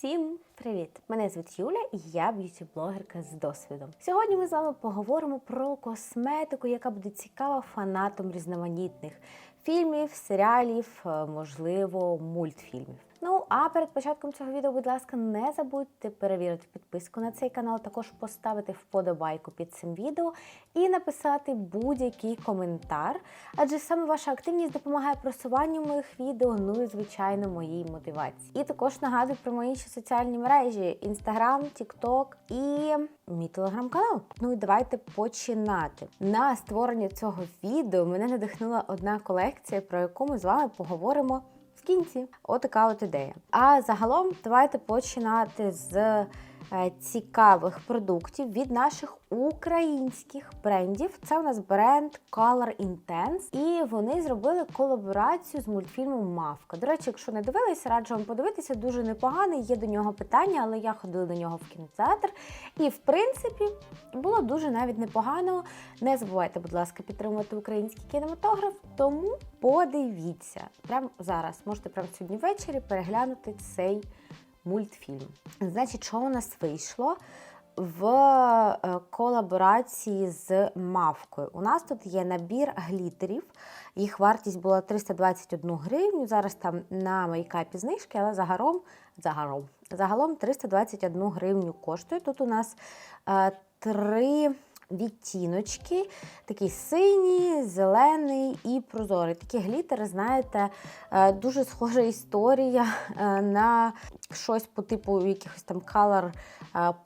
Всім привіт! Мене звуть Юля і я б'юті-блогерка з досвідом. Сьогодні ми з вами поговоримо про косметику, яка буде цікава фанатам різноманітних фільмів, серіалів, е, можливо, мультфільмів. Ну а перед початком цього відео, будь ласка, не забудьте перевірити підписку на цей канал, також поставити вподобайку під цим відео і написати будь-який коментар, адже саме ваша активність допомагає просуванню моїх відео, ну і звичайно моїй мотивації. І також нагадую про мої ще соціальні мережі: Instagram, TikTok і мій телеграм-канал. Ну і давайте починати. На створення цього відео мене надихнула одна колекція, про яку ми з вами поговоримо в кінці. Отака от ідея. А загалом давайте починати з цікавих продуктів від наших українських брендів. Це у нас бренд Color Intense, і вони зробили колаборацію з мультфільмом Мавка. До речі, якщо не дивилися, раджу вам подивитися. Дуже непоганий. Є до нього питання, але я ходила до нього в кінотеатр. І в принципі було дуже навіть непогано. Не забувайте, будь ласка, підтримувати український кінематограф. Тому подивіться прямо зараз. Можете прямо сьогодні ввечері переглянути цей мультфільм. Значить, що у нас вийшло? В е, колаборації з мавкою. У нас тут є набір глітерів. Їх вартість була 321 гривню. Зараз там на мейкапі знижки, але загалом, загалом, загалом 321 гривню коштує. Тут у нас е, три відтіночки: такий синій, зелений і прозорий. Такі глітери, знаєте, е, дуже схожа історія е, на щось по типу якихось там калор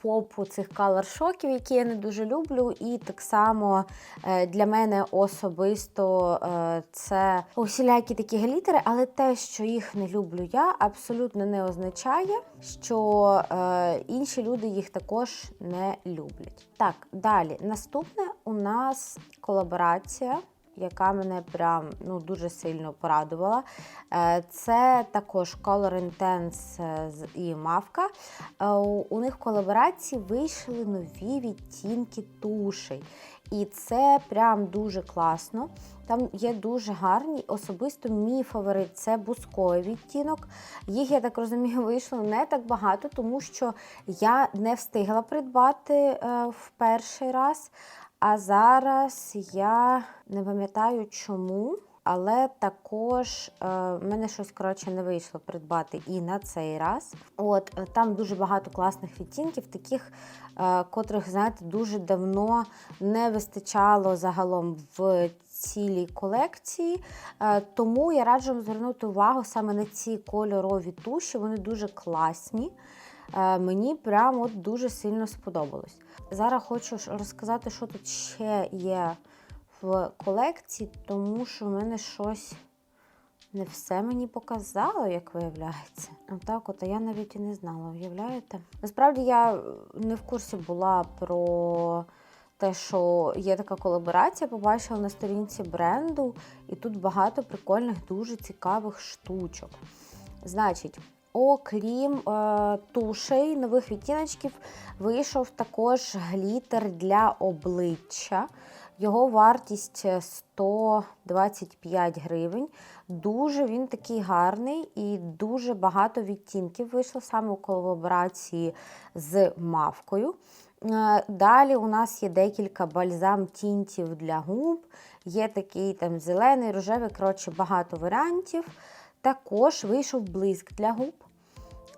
попу цих калор-шоків, які я не дуже люблю. І так само е, для мене особисто це усілякі такі глітери, але те, що їх не люблю я, абсолютно не означає, що інші люди їх також не люблять. Так, далі. Наступне у нас колаборація, яка мене прям ну, дуже сильно порадувала. Е, Це також Color Intense е, і Мавка. Е, У них в колаборації вийшли нові відтінки тушей. І це прям дуже класно. Там є дуже гарні. Особисто мій фаворит це бусковий відтінок. Їх, я так розумію, вийшло не так багато, тому що я не встигла придбати в перший раз. А зараз я не пам'ятаю чому, але також е, в мене щось коротше не вийшло придбати і на цей раз. От е, там дуже багато класних відтінків, таких, е, котрих, знаєте, дуже давно не вистачало загалом в цілій колекції. Е, тому я раджу вам звернути увагу саме на ці кольорові туші, вони дуже класні. Е, Мені прямо дуже сильно сподобалось. Зараз хочу розказати, що тут ще є в колекції, тому що в мене щось не все мені показало, як виявляється. Отак, от, а я навіть і не знала, уявляєте? Насправді я не в курсі була про те, що є така колаборація, побачила на сторінці бренду, і тут багато прикольних, дуже цікавих штучок. Значить, Окрім е, тушей, нових відтіночків, вийшов також глітер для обличчя. Його вартість 125 гривень. Дуже він такий гарний і дуже багато відтінків вийшло саме у колаборації з мавкою. Е, Далі у нас є декілька бальзам тінтів для губ. Є такий там зелений, рожевий, коротше, багато варіантів. Також вийшов блиск для губ.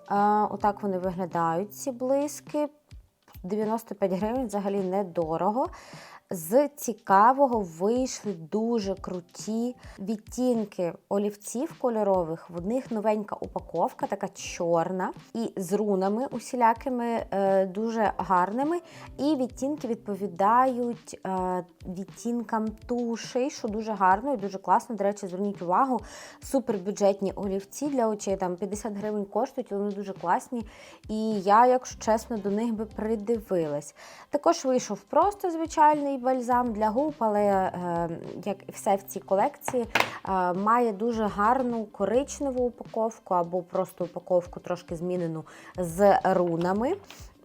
А, Отак вони виглядають, ці блиски. 95 гривень взагалі недорого. З цікавого вийшли дуже круті відтінки олівців кольорових. В них новенька упаковка, така чорна, і з рунами усілякими, е, дуже гарними. І відтінки відповідають е, відтінкам тушей, що дуже гарно і дуже класно. До речі, зверніть увагу, супербюджетні олівці для очей там 50 гривень коштують, вони дуже класні. І я, якщо чесно, до них би придивилась. Також вийшов просто звичайний бальзам для губ, але е, як і все в цій колекції, е, має дуже гарну коричневу упаковку або просто упаковку трошки змінену з рунами.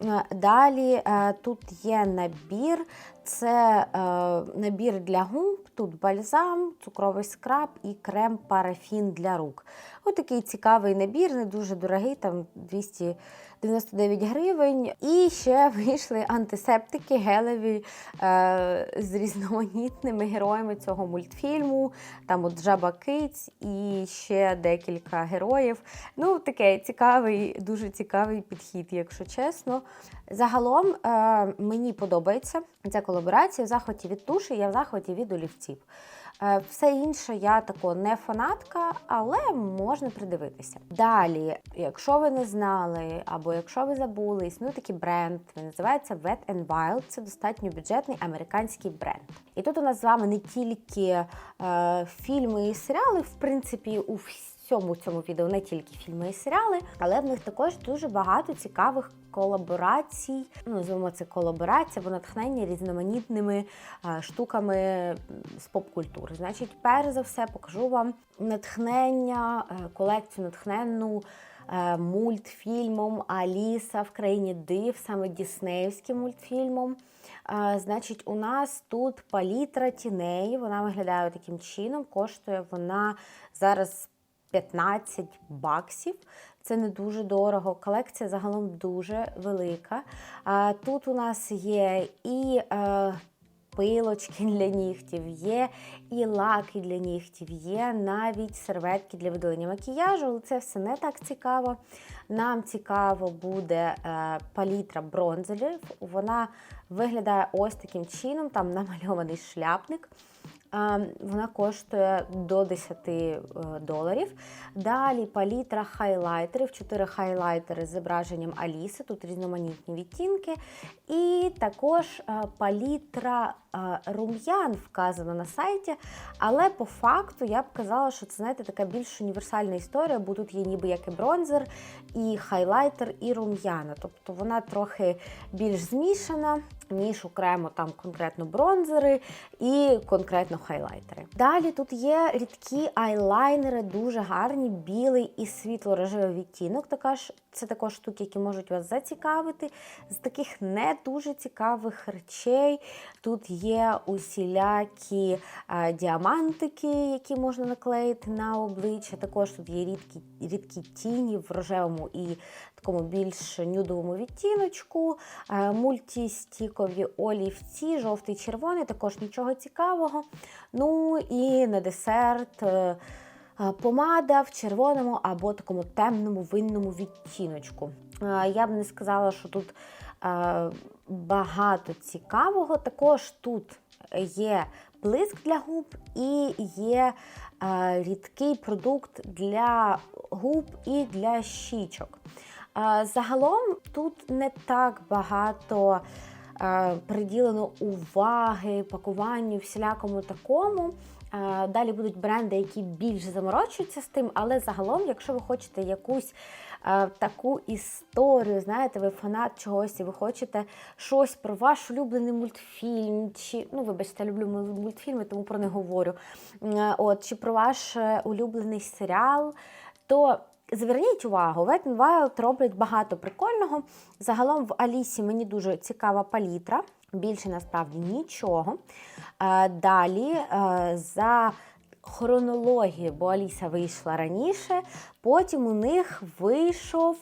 Е, Далі тут є набір, це набір для губ, тут бальзам, цукровий скраб і крем-парафін для рук. Ось такий цікавий набір, не дуже дорогий, там 299 гривень. І ще вийшли антисептики гелеві е, з різноманітними героями цього мультфільму. Там от Жаба Киць і ще декілька героїв. Ну, таке цікавий, дуже цікавий підхід, якщо чесно. Загалом е, мені подобається ця колаборація в захваті від туші, я в захваті від олівців. Е, Все інше я тако не фанатка, але можна придивитися. Далі, якщо ви не знали, або якщо ви забули, існує такий бренд, він називається Wet n Wild. Це достатньо бюджетний американський бренд. І тут у нас з вами не тільки е, фільми і серіали, в принципі, у всьому цьому відео не тільки фільми і серіали, але в них також дуже багато цікавих колаборацій. Ну, називаємо це колаборація, або натхнення різноманітними штуками з поп-культури. Значить, перш за все покажу вам натхнення, е, колекцію натхненну. е, Мультфільмом Аліса в країні див, саме діснеївським мультфільмом. Е, Значить, у нас тут палітра тіней. Вона виглядає таким чином. Коштує вона зараз 15 баксів. Це не дуже дорого. Колекція загалом дуже велика. Тут у нас є і е, пилочки для нігтів, є і лаки для нігтів, є навіть серветки для видалення макіяжу, але це все не так цікаво. Нам цікаво буде е, палітра бронзерів. Вона виглядає ось таким чином, там намальований шляпник. Вона коштує до 10 е, доларів. Далі палітра хайлайтерів, 4 хайлайтери з зображенням Аліси, тут різноманітні відтінки. І також е, палітра рум'ян вказана на сайті. Але по факту я б казала, що це знаєте, така більш універсальна історія, бо тут є ніби як і бронзер, і хайлайтер, і рум'яна. Тобто вона трохи більш змішана, ніж окремо там конкретно бронзери і конкретно хайлайтери. Далі тут є рідкі айлайнери, дуже гарні, білий і світло-рожевий відтінок. Така ж це також штуки, які можуть вас зацікавити. З таких не дуже цікавих речей. Тут є усілякі е, діамантики, які можна наклеїти на обличчя. Також тут є рідкі, рідкі тіні в рожевому і такому більш нюдовому відтіночку, е, мультістікові олівці, жовтий червоний, також нічого цікавого. Ну і на десерт. Помада в червоному або такому темному винному відтіночку. Я б не сказала, що тут багато цікавого. Також тут є блиск для губ і є рідкий продукт для губ і для щічок. Загалом тут не так багато приділено уваги, пакуванню, всілякому такому. Далі будуть бренди, які більш заморочуються з тим, але загалом, якщо ви хочете якусь таку історію, знаєте, ви фанат чогось, і ви хочете щось про ваш улюблений мультфільм, чи ну, вибачте, я люблю мультфільми, тому про не говорю. От, чи про ваш е, улюблений серіал, то Зверніть увагу, Wet n Wild роблять багато прикольного. Загалом в Алісі мені дуже цікава палітра, більше насправді нічого. Е, Далі е, за хронологією, бо Аліса вийшла раніше, потім у них вийшов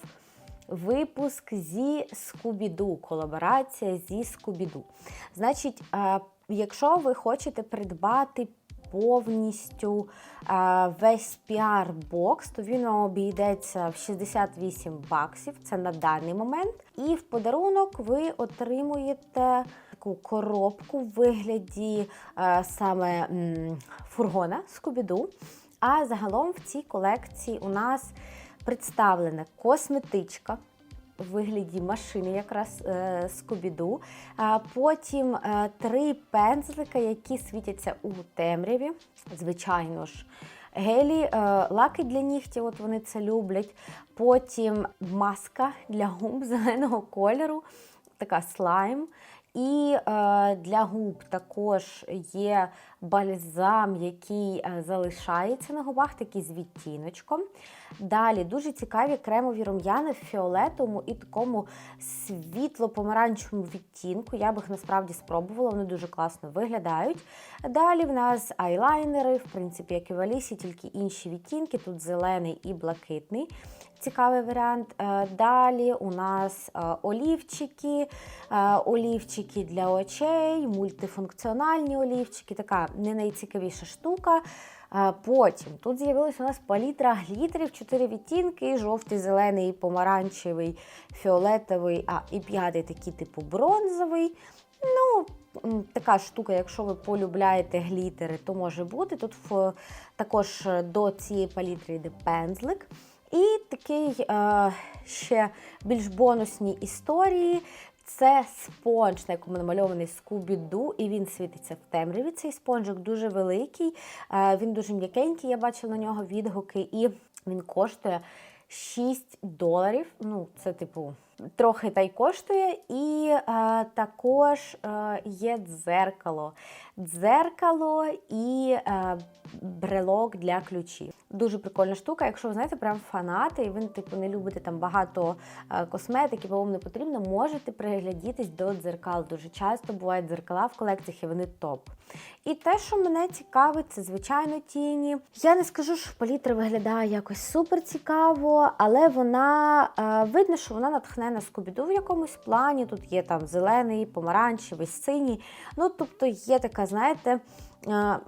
випуск зі Скубіду, колаборація зі Скубіду. Значить, е, якщо ви хочете придбати повністю е, весь піар-бокс, то він вам обійдеться в 68 баксів. Це на даний момент. І в подарунок ви отримуєте таку коробку в вигляді е, саме фургона Скубіду. А загалом в цій колекції у нас представлена косметичка. Вигляді машини, якраз е, Скубіду. А потім е, три пензлика, які світяться у темряві. Звичайно ж, гелі, е, лаки для нігтів, от вони це люблять. Потім маска для губ зеленого кольору, така слайм. І е, для губ також є бальзам, який е, залишається на губах, такий з відтіночком. Далі дуже цікаві кремові рум'яни в фіолетовому і такому світло-помаранчевому відтінку. Я б їх насправді спробувала, вони дуже класно виглядають. Далі в нас айлайнери, в принципі, як і в Алісі, тільки інші відтінки. Тут зелений і блакитний. Цікавий варіант. Е, Далі у нас е, олівчики, олівчики для очей, мультифункціональні олівчики, така не найцікавіша штука. Потім тут з'явилась у нас палітра глітерів, чотири відтінки: жовтий, зелений, помаранчевий, фіолетовий, а і п'ятий такий типу бронзовий. Ну, така штука, якщо ви полюбляєте глітери, то може бути. Тут також е, до цієї палітри йде пензлик. І такий е, ще більш бонусні історії. Це спонж, на якому намальований скубіду, і він світиться в темряві. Цей спонжик дуже великий, е, він дуже м'якенький. Я бачила на нього відгуки, і він коштує 6 доларів. Ну, це типу трохи та й коштує. І е, також е, є дзеркало. Дзеркало і е, брелок для ключів. Дуже прикольна штука. Якщо ви знаєте, прям фанати, і ви типу не любите там багато е, косметики, бо вам не потрібно, можете приглядітись до дзеркал. Дуже часто бувають дзеркала в колекціях, і вони топ. І те, що мене цікавить, це звичайно тіні. Я не скажу, що палітра виглядає якось супер цікаво, але вона е, видно, що вона натхнена скубіду в якомусь плані. Тут є там зелений, помаранчевий, синій. Ну, тобто є така, знаєте. е,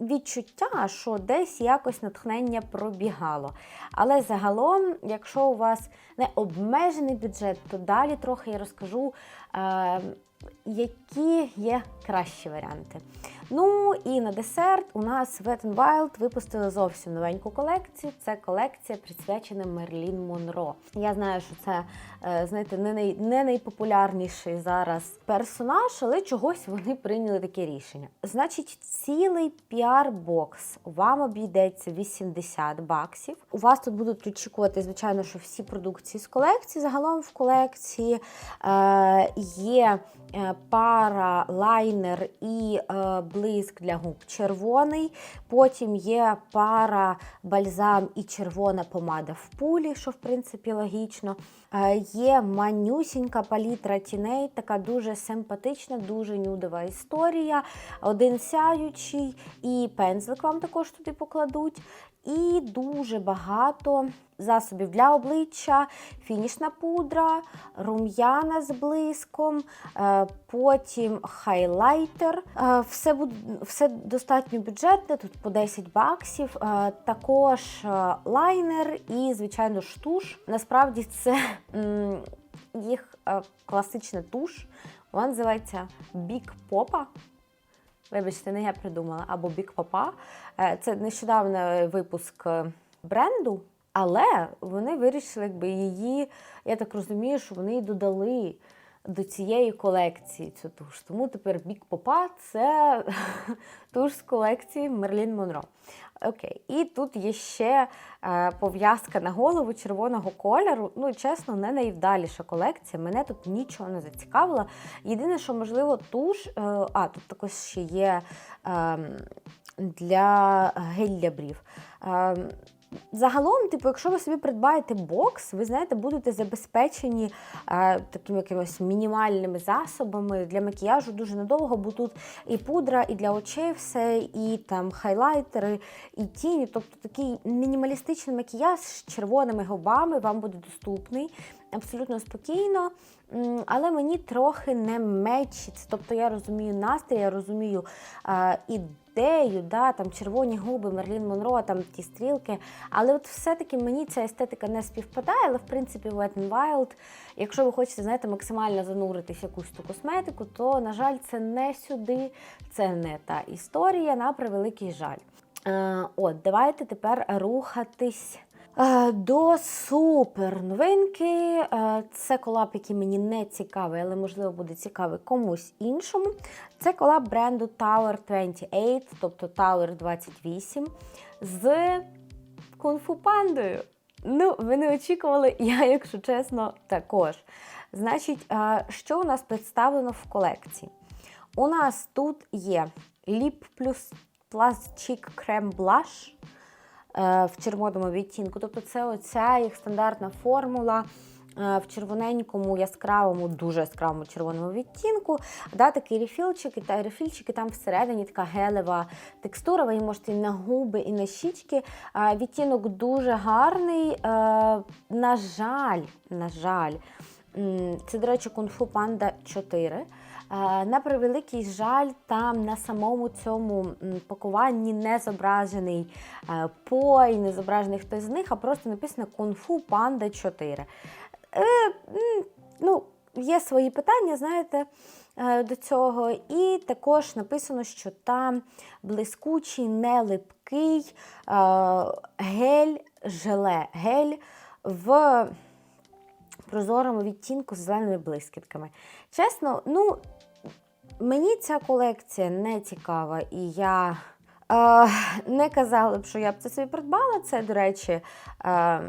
Відчуття, що десь якось натхнення пробігало. Але загалом, якщо у вас не обмежений бюджет, то далі трохи я розкажу, е, які є кращі варіанти. Ну і на десерт у нас Wet n Wild випустили зовсім новеньку колекцію. Це колекція присвячена Мерлін Монро. Я знаю, що це е, знаєте, не, най, не найпопулярніший зараз персонаж, але чогось вони прийняли таке рішення. Значить, цілий піар-бокс вам обійдеться 80 баксів. У вас тут будуть очікувати, звичайно, що всі продукції з колекції. Загалом в колекції е, є е, пара лайнер і е, блиск для губ червоний. Потім є пара бальзам і червона помада в пулі, що в принципі логічно. Е, Є манюсінька палітра тіней, така дуже симпатична, дуже нюдова історія. Один сяючий, і пензлик вам також туди покладуть. І дуже багато засобів для обличчя, фінішна пудра, рум'яна з блиском, е, потім хайлайтер. Е, Все, все достатньо бюджетне, тут по 10 баксів. Е, Також лайнер і, звичайно, ж туш. Насправді це їх класична туш. Вона називається Popa. Вибачте, не я придумала, або бік Papa. Е, Це нещодавно випуск е, бренду, але вони вирішили, якби її, я так розумію, що вони її додали до цієї колекції цю туш. Тому тепер Big Papa – це туш з колекції Мерлін Монро. Окей, і тут є ще е, пов'язка на голову червоного кольору. Ну, чесно, не найвдаліша колекція. Мене тут нічого не зацікавило. Єдине, що можливо, туш, е, а тут також ще є е, для гель для брів. Е, Загалом, типу, якщо ви собі придбаєте бокс, ви знаєте, будете забезпечені е, такими якимось мінімальними засобами для макіяжу дуже надовго, бо тут і пудра, і для очей все, і там хайлайтери, і тіні. Тобто такий мінімалістичний макіяж з червоними губами вам буде доступний абсолютно спокійно. Але мені трохи не мечиться. Тобто я розумію настрій, я розумію е, ідею, да, там червоні губи, Мерлін Монро, там ті стрілки. Але от все-таки мені ця естетика не співпадає, але в принципі Wet n Wild, якщо ви хочете, знаєте, максимально зануритись в якусь ту косметику, то, на жаль, це не сюди, це не та історія, на превеликий жаль. Е, от, давайте тепер рухатись. Е, До супер новинки. Е, Це колаб, який мені не цікавий, але можливо буде цікавий комусь іншому. Це колаб бренду Tower 28, тобто Tower 28 з кунг-фу пандою. Ну, ви не очікували, я, якщо чесно, також. Значить, е, що у нас представлено в колекції? У нас тут є Plus Cheek Creme Blush е, в червоному відтінку. Тобто це оця їх стандартна формула е, в червоненькому, яскравому, дуже яскравому червоному відтінку. Да, такий рефільчик, і та рефільчик, і там всередині така гелева текстура. Ви можете і на губи, і на щічки. Е, Відтінок дуже гарний. Е, На жаль, на жаль, це, до речі, Fu Panda 4. На превеликий жаль, там на самому цьому пакуванні не зображений е, пой, не зображений хтось з них, а просто написано Fu Panda 4. Е, ну, є свої питання, знаєте, е, до цього. І також написано, що там блискучий, нелипкий гель-желе. Гель в прозорому відтінку з зеленими блискітками. Чесно, ну, мені ця колекція не цікава, і я е, не казала б, що я б це собі придбала. Це, до речі, е,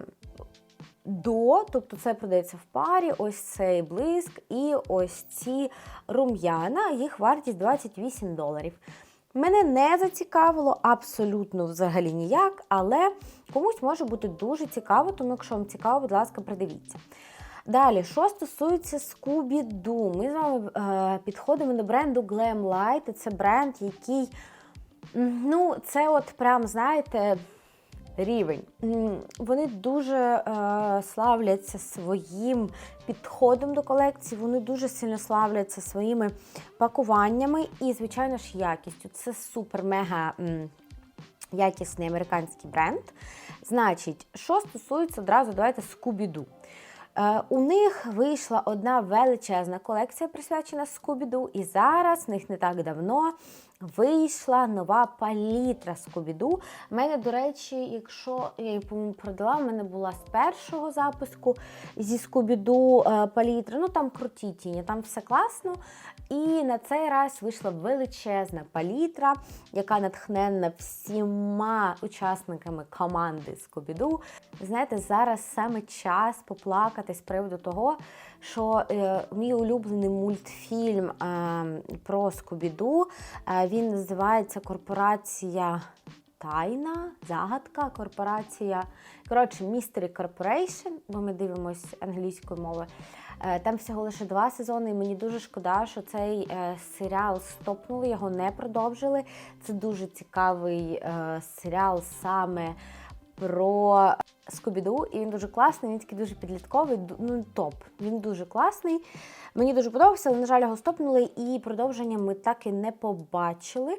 до, тобто це продається в парі, ось цей блиск і ось ці рум'яна, їх вартість 28 доларів. Мене не зацікавило абсолютно взагалі ніяк, але комусь може бути дуже цікаво, тому якщо вам цікаво, будь ласка, придивіться. Далі, що стосується Scooby-Doo, ми з вами е, підходимо до бренду Glam Light. Це бренд, який, ну, це от прям, знаєте, рівень. Вони дуже е, славляться своїм підходом до колекції, вони дуже сильно славляться своїми пакуваннями і, звичайно ж, якістю. Це супер-мега. Якісний американський бренд. Значить, що стосується одразу, давайте Scooby-Doo. Е, У них вийшла одна величезна колекція, присвячена Скубіду, і зараз в них не так давно вийшла нова палітра Скубіду. У мене, до речі, якщо я її по-моєму продала, в мене була з першого запуску зі Скубіду е, палітра. Ну там круті тіні, там все класно. І на цей раз вийшла величезна палітра, яка натхненна всіма учасниками команди Скубіду. Знаєте, зараз саме час поплакати з приводу того, що е, мій улюблений мультфільм е, про Скубіду, е, він називається Корпорація. Тайна, загадка, корпорація. Коротше, Mystery Corporation, бо ми дивимося англійською мовою. Е, Там всього лише два сезони, і мені дуже шкода, що цей е, серіал стопнули, його не продовжили. Це дуже цікавий е, серіал саме про Скубіду, і він дуже класний, він такий дуже підлітковий, ну топ. Він дуже класний. Мені дуже подобався, але, на жаль, його стопнули, і продовження ми так і не побачили.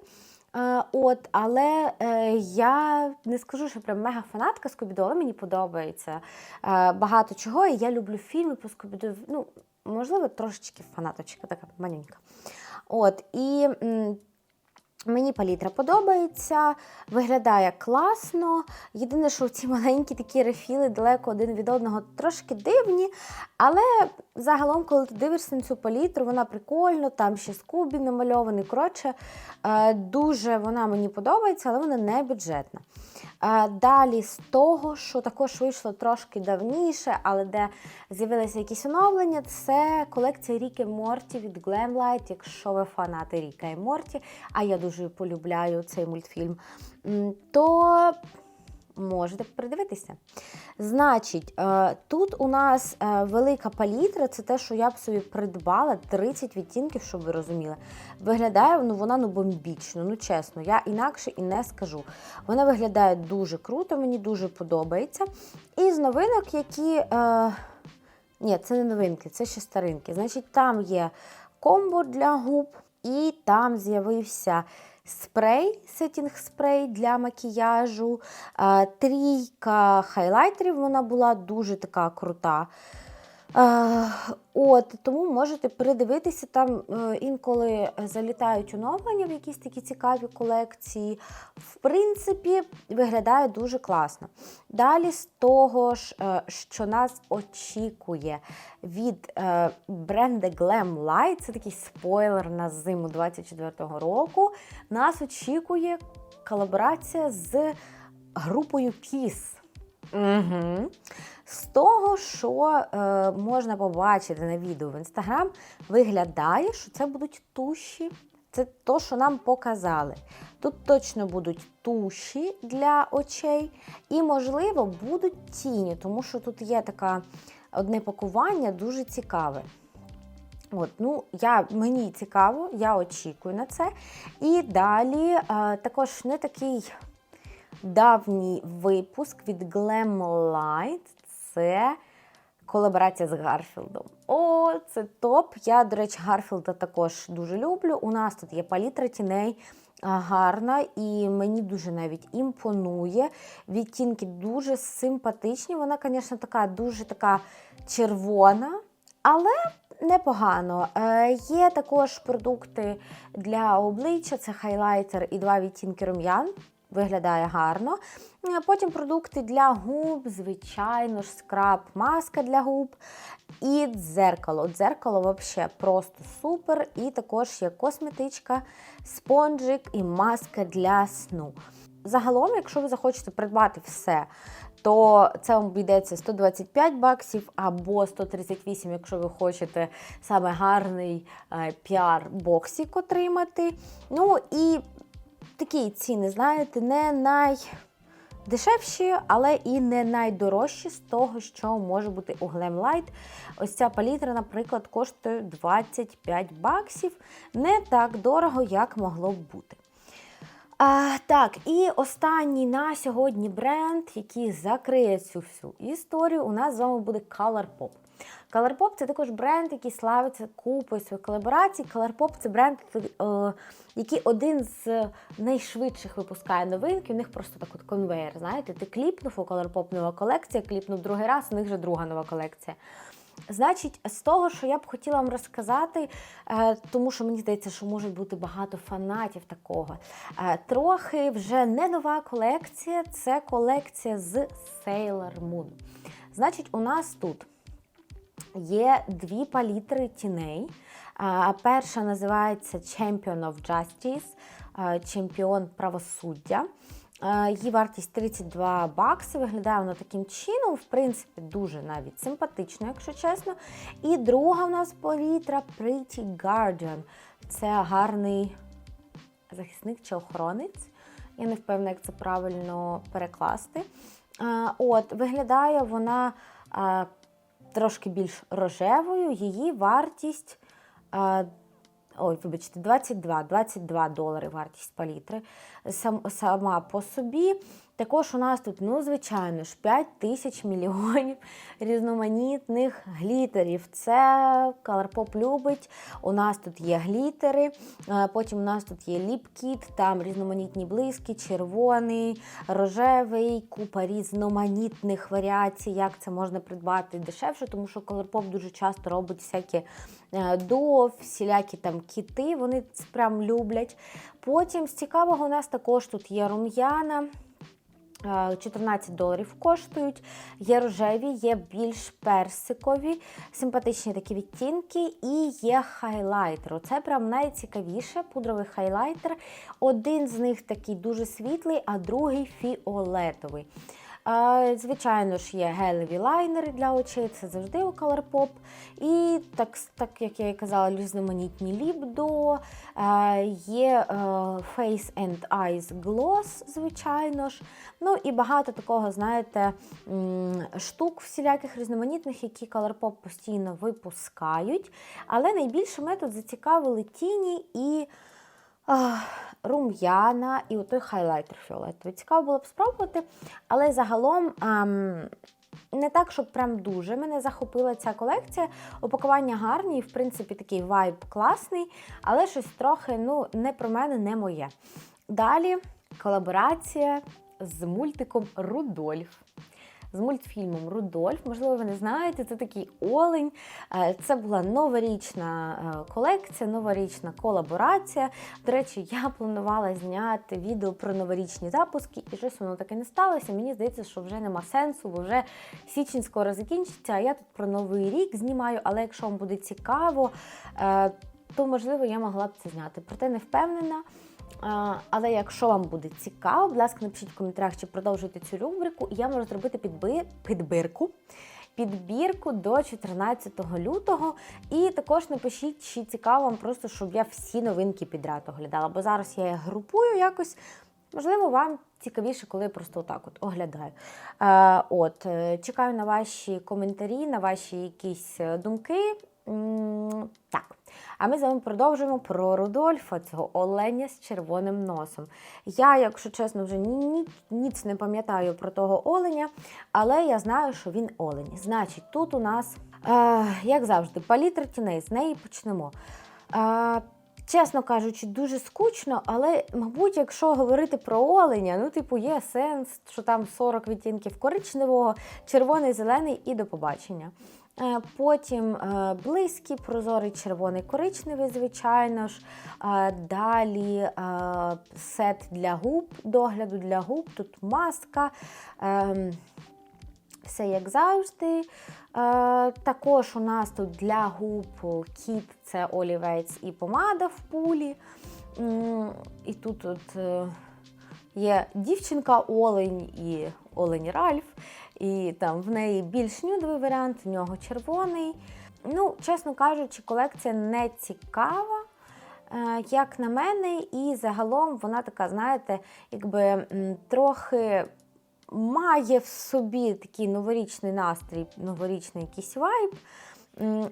Е, от, але е, я не скажу, що прям мега фанатка Скубіду, але мені подобається е, багато чого. І я люблю фільми по Скубіду. Ну, можливо, трошечки фанаточка, така маленька. От, і м, мені палітра подобається, виглядає класно. Єдине, що ці маленькі такі рефіли далеко один від одного трошки дивні. Але загалом, коли ти дивишся на цю палітру, вона прикольна, там ще скубі намальований. Коротше, е, дуже вона мені подобається, але вона не бюджетна. Е, Далі з того, що також вийшло трошки давніше, але де з'явилися якісь оновлення, це колекція Ріки Морті від Glamlight, якщо ви фанати Ріка і Морті, а я дуже полюбляю цей мультфільм, то можете придивитися. Значить, е, тут у нас е, велика палітра, це те, що я б собі придбала 30 відтінків, щоб ви розуміли. Виглядає ну, вона ну, бомбічно, ну чесно, я інакше і не скажу. Вона виглядає дуже круто, мені дуже подобається. І з новинок, які. Е, ні, це не новинки, це ще старинки. Значить, там є комбо для губ, і там з'явився спрей, сетінг спрей для макіяжу. Трійка хайлайтерів, вона була дуже така крута. Е, От, тому можете придивитися, там е, інколи залітають оновлення в якісь такі цікаві колекції. В принципі, виглядає дуже класно. Далі з того ж, е, що нас очікує від бренду Glam Light, це такий спойлер на зиму 24-го року. Нас очікує колаборація з групою Kiss. Угу. З того, що е, можна побачити на відео в інстаграм, виглядає, що це будуть туші це то, що нам показали. Тут точно будуть туші для очей, і, можливо, будуть тіні, тому що тут є таке одне пакування дуже цікаве. От, ну, я, Мені цікаво, я очікую на це. І далі е, також не такий давній випуск від Glam Light. Це колаборація з Гарфілдом. О, це топ. Я, до речі, Гарфілда також дуже люблю. У нас тут є палітра тіней гарна, і мені дуже навіть імпонує. Відтінки дуже симпатичні. Вона, звісно, така дуже така червона, але непогано. Е, є також продукти для обличчя: це хайлайтер і два відтінки рум'ян. Виглядає гарно. Е, Потім продукти для губ, звичайно ж, скраб, маска для губ і дзеркало. Дзеркало взагалі просто супер. І також є косметичка, спонжик і маска для сну. Загалом, якщо ви захочете придбати все, то це вам обійдеться 125 баксів або 138, якщо ви хочете саме гарний е, піар-боксик отримати. Ну і такі ціни, знаєте, не найдешевші, але і не найдорожчі з того, що може бути у Glamlight. Ось ця палітра, наприклад, коштує 25 баксів. Не так дорого, як могло б бути. А, Так, і останній на сьогодні бренд, який закриє цю всю історію, у нас з вами буде ColourPop. ColourPop – це також бренд, який славиться купою своїх колаборацій. ColourPop – це бренд, е, який один з найшвидших випускає новинки. У них просто так от конвейер. Знаєте, ти кліпнув у ColourPop нова колекція, кліпнув другий раз, у них вже друга нова колекція. Значить, з того, що я б хотіла вам розказати, е, тому що мені здається, що може бути багато фанатів такого. Е, Трохи вже не нова колекція, це колекція з Sailor Moon. Значить, у нас тут є дві палітри тіней. Перша називається Champion of Justice, чемпіон правосуддя. Її вартість 32 бакси. Виглядає вона таким чином, в принципі, дуже навіть симпатично, якщо чесно. І друга у нас палітра Pretty Guardian. Це гарний захисник чи охоронець. Я не впевнена, як це правильно перекласти. От, Виглядає вона трошки більш рожевою, її вартість. е, Ой, вибачте, 22 22 долари вартість палітри сам, сама по собі. Також у нас тут, ну, звичайно ж, 5 тисяч мільйонів різноманітних глітерів. Це ColourPop любить. У нас тут є глітери, е, потім у нас тут є ліпкіт, там різноманітні блиски, червоний, рожевий, купа різноманітних варіацій, як це можна придбати дешевше, тому що ColourPop дуже часто робить всякі е, до, всілякі там кіти, вони це прям люблять. Потім з цікавого у нас також тут є рум'яна. Е, 14 доларів коштують. Є рожеві, є більш персикові, симпатичні такі відтінки, і є хайлайтер. Оце прям найцікавіше пудровий хайлайтер. Один з них такий дуже світлий, а другий фіолетовий. Звичайно ж, є гелеві лайнери для очей, це завжди у ColourPop. І так, так як я і казала, різноманітні ліпдо, е, є е, Face and Eyes Gloss, звичайно ж. Ну і багато такого, знаєте, штук всіляких різноманітних, які ColourPop постійно випускають. Але найбільше мене тут зацікавили тіні і рум'яна і отой хайлайтер фіолетовий. Цікаво було б спробувати, але загалом. ам, не так, щоб прям дуже мене захопила ця колекція. Упакування гарні, в принципі, такий вайб класний, але щось трохи ну, не про мене, не моє. Далі колаборація з мультиком Рудольф. З мультфільмом Рудольф, можливо, ви не знаєте, це такий олень. Е, Це була новорічна е, колекція, новорічна колаборація. До речі, я планувала зняти відео про новорічні запуски, і щось воно таке не сталося. Мені здається, що вже нема сенсу, бо вже січень скоро закінчиться. А я тут про новий рік знімаю. Але якщо вам буде цікаво, е, то можливо я могла б це зняти. Проте не впевнена. Але якщо вам буде цікаво, будь ласка, напишіть в коментарях, чи продовжуєте цю рубрику, і я можу зробити підби... підбірку. підбірку до 14 лютого. І також напишіть, чи цікаво вам просто, щоб я всі новинки підряд оглядала. Бо зараз я їх групую якось. Можливо, вам цікавіше, коли я просто отак от оглядаю. Е, от, е, чекаю на ваші коментарі, на ваші якісь е, думки. М, Так. А ми з вами продовжуємо про Рудольфа, цього оленя з червоним носом. Я, якщо чесно, вже ні, ні, ніц не пам'ятаю про того оленя, але я знаю, що він олень. Значить, тут у нас, е, як завжди, палітра тіней, з неї почнемо. Е, Чесно кажучи, дуже скучно, але, мабуть, якщо говорити про оленя, ну, типу, є сенс, що там 40 відтінків коричневого, червоний, зелений і до побачення. Е, Потім е, близький, прозорий червоний коричневий, звичайно ж. Е, Далі сет для губ, догляду для губ, тут маска. ем, Все як завжди. Також у нас тут для губ кіт це олівець і помада в пулі. І тут от, є дівчинка Олень і Олень Ральф. І там в неї більш нюдовий варіант, в нього червоний. Ну, чесно кажучи, колекція не цікава, е, як на мене, і загалом вона така, знаєте, якби трохи має в собі такий новорічний настрій, новорічний якийсь вайб,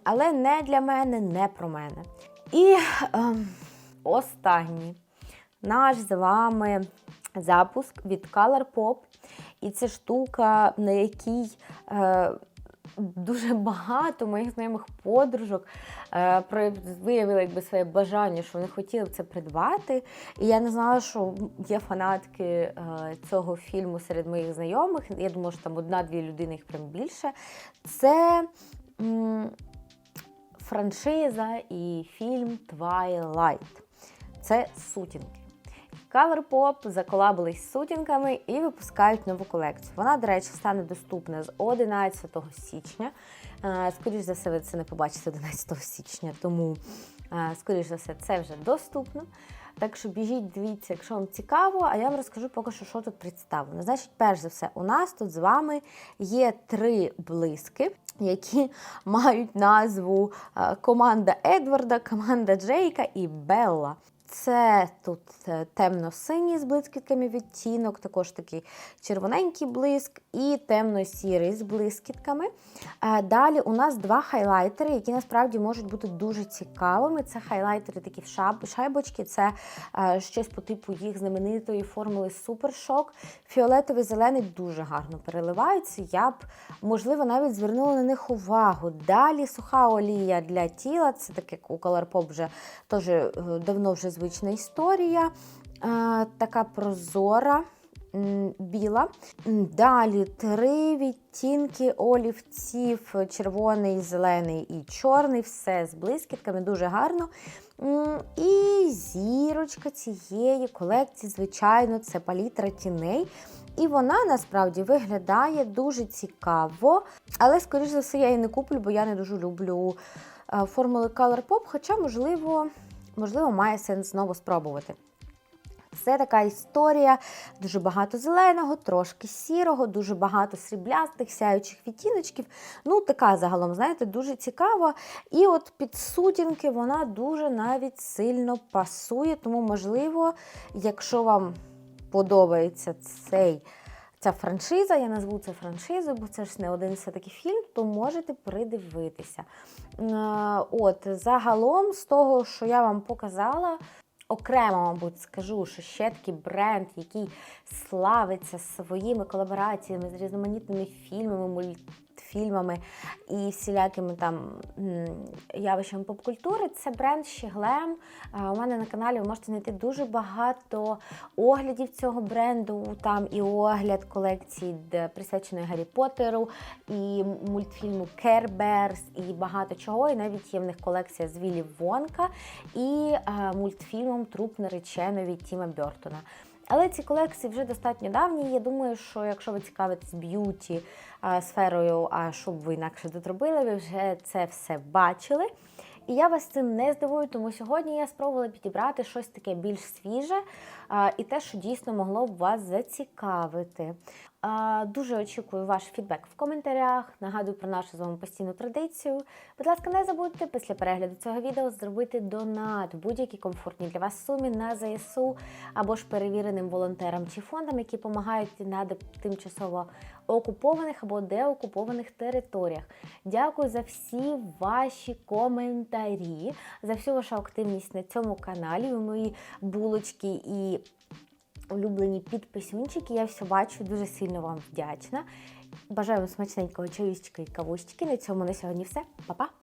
але не для мене, не про мене. І ем, останній наш з вами запуск від ColourPop. І це штука, на якій е, дуже багато моїх знайомих подружок е, виявили якби, своє бажання, що вони хотіли це придбати. І я не знала, що є фанатки е, цього фільму серед моїх знайомих. Я думаю, що там одна-дві людини, їх прям більше. Це м, франшиза і фільм Twilight. Це сутінки. Colourpop заколабились з сутінками і випускають нову колекцію. Вона, до речі, стане доступна з 11 січня. Е, Скоріш за все, ви це не побачите 11 січня, тому, е, скоріш за все, це вже доступно. Так що біжіть, дивіться, якщо вам цікаво, а я вам розкажу поки що, що тут представлено. Значить, перш за все, у нас тут з вами є три блиски, які мають назву е, команда Едварда, команда Джейка і Белла. Це тут е, темно-синій з блискітками відтінок, також такий червоненький блиск і темно-сірий з блискітками. Е, Далі у нас два хайлайтери, які насправді можуть бути дуже цікавими. Це хайлайтери такі в шайбочки, це е, щось по типу їх знаменитої формули Супершок. Фіолетовий зелений дуже гарно переливаються. Я б, можливо, навіть звернула на них увагу. Далі суха олія для тіла, це таке у Colourpop вже теж давно вже звична історія. Е, Така прозора. Біла. Далі три відтінки олівців: червоний, зелений і чорний. Все з блискітками, дуже гарно. І зірочка цієї колекції, звичайно, це палітра тіней. І вона насправді виглядає дуже цікаво. Але, скоріш за все, я її не куплю, бо я не дуже люблю е, формули Colourpop, хоча, можливо, можливо, має сенс знову спробувати. Це така історія, дуже багато зеленого, трошки сірого, дуже багато сріблястих, сяючих відтіночків. Ну, така загалом, знаєте, дуже цікава. І от під сутінки вона дуже навіть сильно пасує. Тому, можливо, якщо вам подобається цей. Ця франшиза, я назву це франшизою, бо це ж не один все-таки фільм, то можете придивитися. Е, От, загалом, з того, що я вам показала, окремо, мабуть, скажу, що ще такий бренд, який славиться своїми колабораціями з різноманітними фільмами, мультфільмами і всілякими там явищами попкультури, це бренд Щеглем. У мене на каналі ви можете знайти дуже багато оглядів цього бренду. Там і огляд колекції, присвяченої Гаррі Поттеру, і мультфільму Керберс, і багато чого. І навіть є в них колекція з Віллі Вонка і е, мультфільмом Труп нареченої Тіма Бертона. Але ці колекції вже достатньо давні. Я думаю, що якщо ви цікавитесь б'юті е, сферою, а що б ви інакше тут робили, ви вже це все бачили. І я вас цим не здивую, тому сьогодні я спробувала підібрати щось таке більш свіже а, і те, що дійсно могло б вас зацікавити. Дуже очікую ваш фідбек в коментарях. Нагадую про нашу з вами постійну традицію. Будь ласка, не забудьте після перегляду цього відео зробити донат будь-якій комфортній для вас сумі на ЗСУ або ж перевіреним волонтерам чи фондам, які допомагають на тимчасово окупованих або деокупованих територіях. Дякую за всі ваші коментарі, за всю вашу активність на цьому каналі. Мої булочки і улюблені підписюнчики. Я все бачу, дуже сильно вам вдячна. Бажаю вам смачненького чаюстика і кавустики. На цьому на сьогодні все. Па-па!